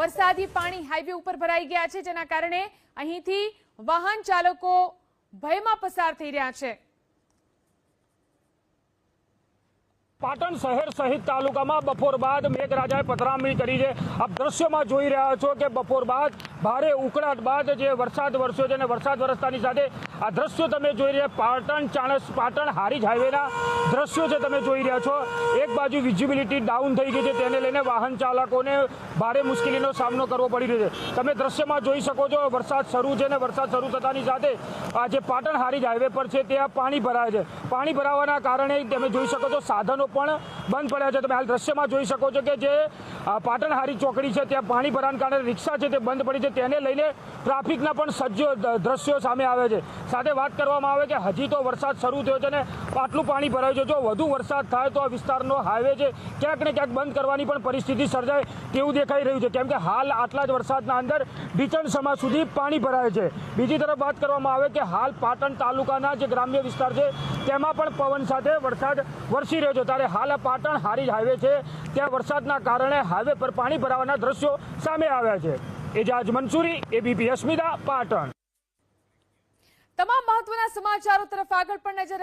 વરસાદી પાણી હાઈવે ઉપર ભરાઈ ગયા છે, જેના કારણે અહીંથી વાહન ચાલકો ભયમાં પસાર થઈ રહ્યા છે. પાટણ શહેર સહિત તાલુકામાં બપોર બાદ મેઘરાજાએ પધરામણી કરી છે. આપ દ્રશ્યમાં જોઈ રહ્યા છો કે બપોર બાદ ભારે ઉકળાટ બાદ જે વરસાદ વરસ્યો છે અને વરસાદ વરસતાની સાથે આ દ્રશ્યો તમે જોઈ રહ્યા પાટણ ચાણસ પાટણ હારીજ હાઈવેના દ્રશ્યો છે તમે જોઈ રહ્યા છો. એક બાજુ વિઝિબિલિટી ડાઉન થઈ ગઈ છે, તેને લઈને વાહન ચાલકોને ભારે મુશ્કેલીનો સામનો કરવો પડી રહ્યો છે. તમે દ્રશ્યમાં જોઈ શકો છો, વરસાદ શરૂ છે અને વરસાદ શરૂ થતાની સાથે આ જે પાટણ હારીજ હાઈવે પર છે, ત્યાં પાણી ભરાય છે. પાણી ભરાવાના કારણે તમે જોઈ શકો છો, સાધનો પણ બંધ પડ્યા છે. તમે હાલ દ્રશ્યમાં જોઈ શકો છો કે જે પાટણ હારી ચોકડી છે, ત્યાં પાણી ભરાવાના કારણે રિક્ષા છે તે બંધ પડી છે. તેને લઈને ટ્રાફિકના પણ સજ્જો દ્રશ્યો સામે આવે છે. સાથે વાત કરવામાં આવે કે હજી તો વરસાદ શરૂ થયો છે ને આટલું પાણી ભરાયું છે. જો વધુ વરસાદ થાય તો આ વિસ્તારનો હાઈવે છે, ક્યાંક ને ક્યાંક બંધ કરવાની પણ પરિસ્થિતિ સર્જાય તેવું દેખાઈ રહ્યું છે. કેમ કે હાલ આટલા જ વરસાદના અંદર બીચણ સમા સુધી પાણી ભરાય છે. બીજી તરફ વાત કરવામાં આવે કે હાલ પાટણ તાલુકાના જે ગ્રામ્ય વિસ્તાર છે, તેમાં પણ પવન સાથે વરસાદ વરસી રહ્યો છે. ત્યારે હાલ પાટણ હારીજ હાઈવે છે. ત્યાં વરસાદના કારણે હાઈવે પર પાણી ભરાવાના દ્રશ્યો સામે આવ્યા છે. એજાજ મંસૂરી, એબીપી અસ્મિતા, પાટણ. તમામ મહત્વના સમાચારો તરફ આગળ પણ નજર